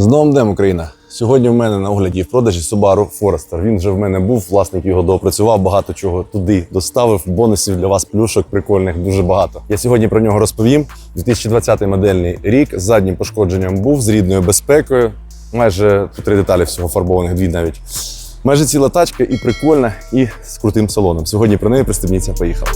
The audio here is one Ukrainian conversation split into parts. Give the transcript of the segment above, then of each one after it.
З новим днем Україна! Сьогодні в мене на огляді в продажі Subaru Forester. Він вже в мене був, власник його доопрацював, багато чого туди доставив. Бонусів для вас, плюшок прикольних дуже багато. Я сьогодні про нього розповім. 2020 модельний рік з заднім пошкодженням був з рідною безпекою. Майже три деталі всього фарбованих, дві навіть. Майже ціла тачка і прикольна, і з крутим салоном. Сьогодні про неї пристебніться, поїхав.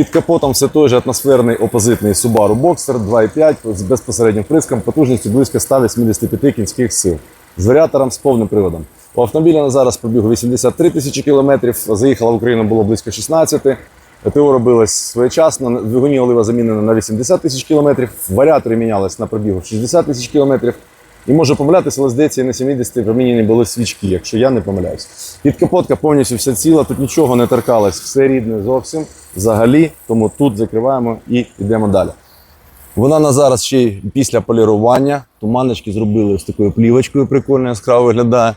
Під капотом все той же атмосферний опозитний Subaru Boxster 2.5 з безпосереднім вприском потужністю близько 185 кінських сил з варіатором з повним приводом. У автомобіля на зараз пробігу 83 тисячі кілометрів. Заїхала в Україну було близько 16. ТО робилось своєчасно. Двигуні олива замінена на 80 тисяч кілометрів. Варіатори мінялись на пробігу 60 тисяч кілометрів. І можу помилятися, але здається, і на 70 проміняні були свічки, якщо я не помиляюсь. Підкапотка повністю вся ціла, тут нічого не торкалось, все рідне зовсім взагалі. Тому тут закриваємо і йдемо далі. Вона на зараз ще й після полірування. Туманочки зробили з такою плівочкою, прикольно яскраво виглядає.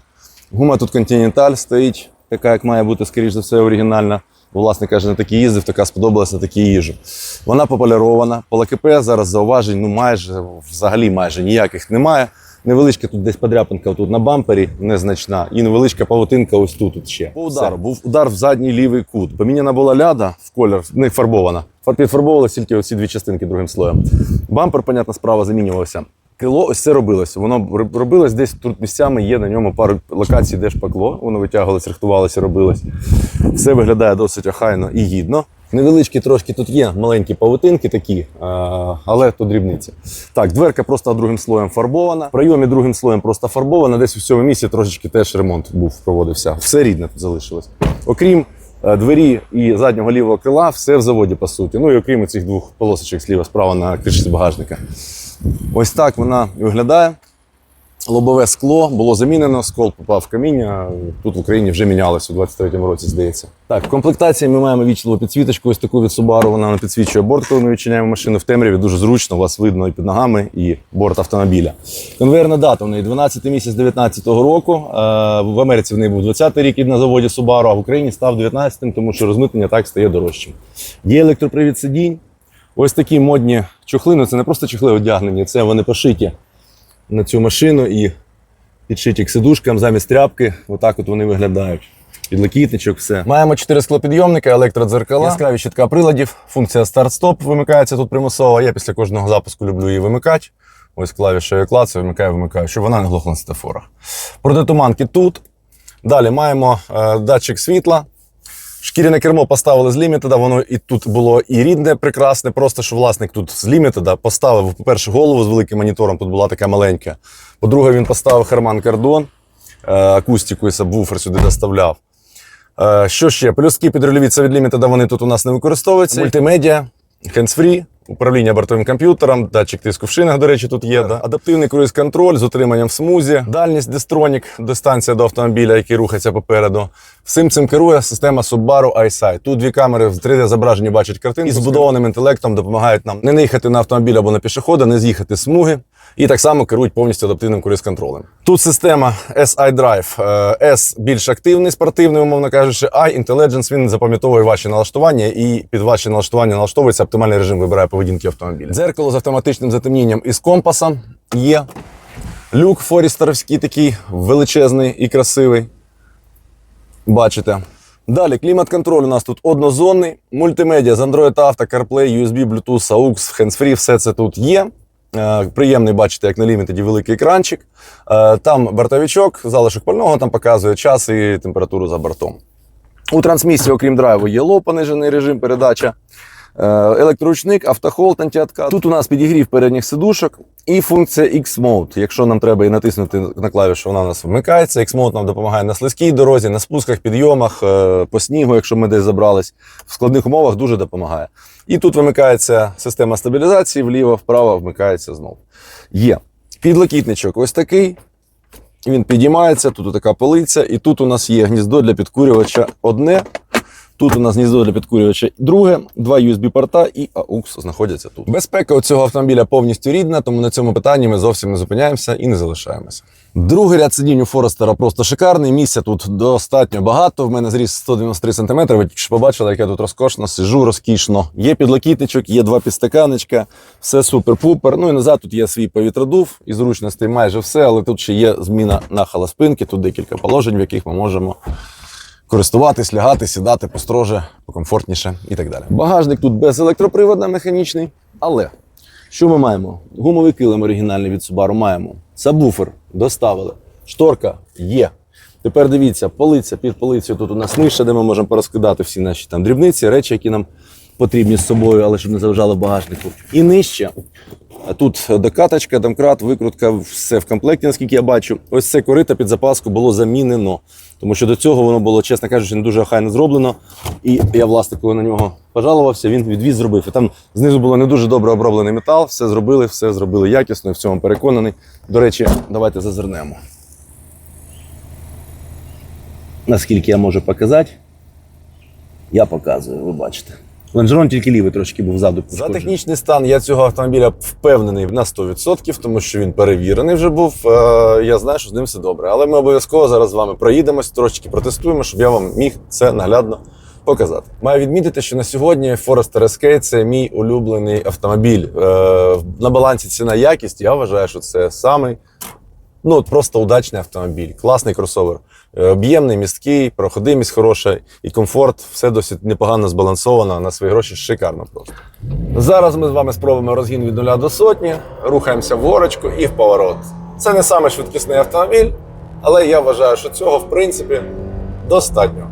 Гума тут Continental стоїть, така, як має бути, скоріш за все, оригінальна. Бо власник каже, на такій їздив, така сподобалася, на такій їжу. Вона пополірована. По ЛКП зараз зауважень, ну майже, взагалі майже ніяких немає. Невеличка тут десь подряпинка тут на бампері, незначна, і невеличка павутинка ось тут, тут ще. По удару був удар в задній лівий кут. Поміняна була ляда в колір, не фарбована. Фар- Підфарбовувалися тільки оці дві частинки другим слоєм. Бампер, понятна справа, замінювався. Крило ось це робилося. Воно робилось десь тут місцями є на ньому пару локацій, де шпакло. Воно витягувалось, рихтувалося, робилось. Все виглядає досить охайно і гідно. Невеличкі трошки тут є маленькі павутинки такі, але то дрібниці. Так, дверка просто другим слоєм фарбована. В прийомі другим слоєм просто фарбована. Десь у цьому місці трошечки теж ремонт був проводився. Все рідне тут залишилось. Окрім е, двері і заднього лівого крила, все в заводі по суті. Ну і окрім цих двох полосочок зліва справа на кришці багажника. Ось так вона виглядає. Лобове скло було замінено, скол попав в каміння. Тут в Україні вже мінялося у 23-му році, здається. Так, в комплектації ми маємо вічливу підсвіточку, ось таку від Subaru. Вона нам підсвічує борт, коли ми відчиняємо машину в темряві. Дуже зручно, вас видно і під ногами, і борт автомобіля. Конвейерна дата у неї 12 місяць 19-го року. Е, В Америці в неї був 20-й рік на заводі Subaru, а в Україні став 19-м, тому що розмитнення так стає дорожчим. Є електропривід сидінь. Ось такі модні чохли. Ну це не просто чохли одягнені, це вони пошиті на цю машину і підшиті к сидушкам замість тряпки. Отак от вони виглядають. Підлокітничок, все. Маємо чотири склопідйомника, електродзеркала, яскраві щитка приладів, функція старт-стоп вимикається тут примусово. Я після кожного запуску люблю її вимикати. Ось клавішою клацаю, вимикаю, вимикаю, щоб вона не глохла на стафорах. Протитуманки тут. Далі маємо е, датчик світла. Шкіряне кермо поставили з лімітеда, воно і тут було і рідне, прекрасне, просто що власник тут з лімітеда поставив, по-перше, голову з великим монітором, тут була така маленька. По-друге, він поставив Харман Кардон, е, акустику і сабвуфер сюди доставляв. Е, Що ще? Плюски підрульові це від лімітеда, вони тут у нас не використовуються. Мультимедіа, hands-free, управління бортовим комп'ютером, датчик тиску в шинах, до речі, тут є. Да? Адаптивний круїз-контроль з утриманням в смузі, дальність Дестронік, дистанція до автомобіля, який рухається попереду. Всім цим керує система Subaru iSight. Тут дві камери в 3D зображенні бачать картинку. І збудованим інтелектом допомагають нам не наїхати на автомобіль або на пішохода, не з'їхати з смуги. І так само керують повністю адаптивним круїз-контролем. Тут система SI Drive. Е, S більш активний, спортивний, умовно кажучи, I Intelligence, він запам'ятовує ваші налаштування і під ваші налаштування налаштовується оптимальний режим вибирає поведінки автомобіля. Дзеркало з автоматичним затемнінням із компасом є. Люк форістеровський такий величезний і красивий. Бачите. Далі клімат-контроль у нас тут однозонний, мультимедіа з Android Auto, CarPlay, USB, Bluetooth, AUX, hands-free, все це тут є. Е, Приємний, бачити, як на лімітеді великий екранчик. Е, Там бортовичок, залишок пального, там показує час і температуру за бортом. У трансмісії, окрім драйву, є лоу понижений режим передача. Е, Електроручник, автохолд, антиоткат. Тут у нас підігрів передніх сидушок і функція X-Mode. Якщо нам треба і натиснути на клавішу, вона у нас вмикається. X-Mode нам допомагає на слизькій дорозі, на спусках, підйомах, е, по снігу, якщо ми десь забрались. В складних умовах дуже допомагає. І тут вимикається система стабілізації, вліво, вправо вмикається знову. Є підлокітничок ось такий. Він підіймається, тут така полиця, і тут у нас є гніздо для підкурювача одне. Тут у нас гніздо для підкурювача друге, два USB-порта і AUX знаходяться тут. Безпека у цього автомобіля повністю рідна, тому на цьому питанні ми зовсім не зупиняємося і не залишаємося. Другий ряд сидінь у Форестера просто шикарний. Місця тут достатньо багато. В мене зріс 193 см. Ви тільки побачили, як я тут розкошно сижу, розкішно. Є підлокітничок, є два підстаканечка, все супер-пупер. Ну і назад тут є свій повітродув і зручностей майже все, але тут ще є зміна нахила спинки, тут декілька положень, в яких ми можемо користуватись, лягати, сідати построже, покомфортніше і так далі. Багажник тут без електропривода механічний, але що ми маємо? Гумовий килим оригінальний від Subaru маємо. Сабвуфер доставили. Шторка є. Тепер дивіться, полиця під полицею тут у нас ниша, де ми можемо порозкидати всі наші там дрібниці, речі, які нам потрібні з собою, але щоб не заважало багажнику. І нижче. Тут докаточка, домкрат, викрутка, все в комплекті, наскільки я бачу. Ось це корито під запаску було замінено. Тому що до цього воно було, чесно кажучи, не дуже охайно зроблено. І я, власне, коли на нього пожалувався, він відвіз зробив. І там знизу було не дуже добре оброблений метал, все зробили, все зробили якісно, і в цьому переконаний. До речі, давайте зазирнемо. Наскільки я можу показати, я показую, ви бачите. Лонжерон тільки лівий трошки був ззаду. За технічний стан я цього автомобіля впевнений на 100%, тому що він перевірений вже був. Е, Я знаю, що з ним все добре. Але ми обов'язково зараз з вами проїдемось, трошки протестуємо, щоб я вам міг це наглядно показати. Маю відмітити, що на сьогодні Forester SK – це мій улюблений автомобіль. Е, На балансі ціна якість. Я вважаю, що це самий Ну, просто удачний автомобіль, класний кросовер. Е, Об'ємний, місткий, проходимість хороша і комфорт. Все досить непогано збалансовано на свої гроші. Шикарно просто. Зараз ми з вами спробуємо розгін від нуля до сотні, рухаємося в горочку і в поворот. Це не саме швидкісний автомобіль, але я вважаю, що цього в принципі достатньо.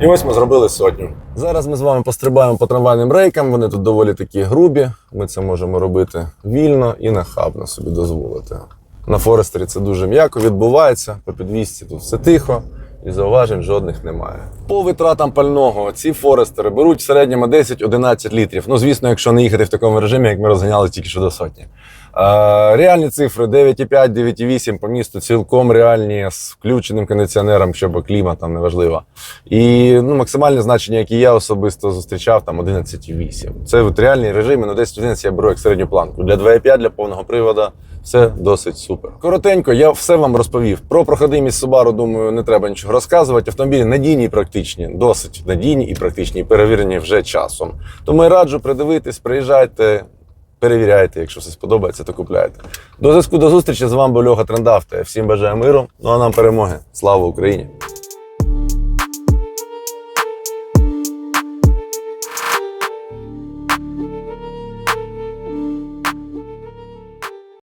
І ось ми зробили сотню. Зараз ми з вами пострибаємо по трамвайним рейкам. Вони тут доволі такі грубі. Ми це можемо робити вільно і нахабно собі дозволити. На Форестері це дуже м'яко відбувається. По підвісці тут все тихо і зауважень жодних немає. По витратам пального ці Форестери беруть в середньому 10-11 літрів. Ну, звісно, якщо не їхати в такому режимі, як ми розганяли тільки що до сотні. Реальні цифри 9,5, 9,8 по місту цілком реальні з включеним кондиціонером, щоб клімат там неважливо. І ну, максимальне значення, яке я особисто зустрічав, там 11,8. Це от реальні режими, ну 10-11 я беру як середню планку. Для 2,5 для повного приводу все досить супер. Коротенько, я все вам розповів. Про проходимість Subaru, думаю, не треба нічого розказувати. Автомобілі надійні і практичні, досить надійні і практичні, і перевірені вже часом. Тому я раджу придивитись, приїжджайте. Перевіряйте, якщо все сподобається, то купляйте. До зв'язку до зустрічі з вами був Льоха Трендафта. Всім бажаю миру. Ну а нам перемоги. Слава Україні!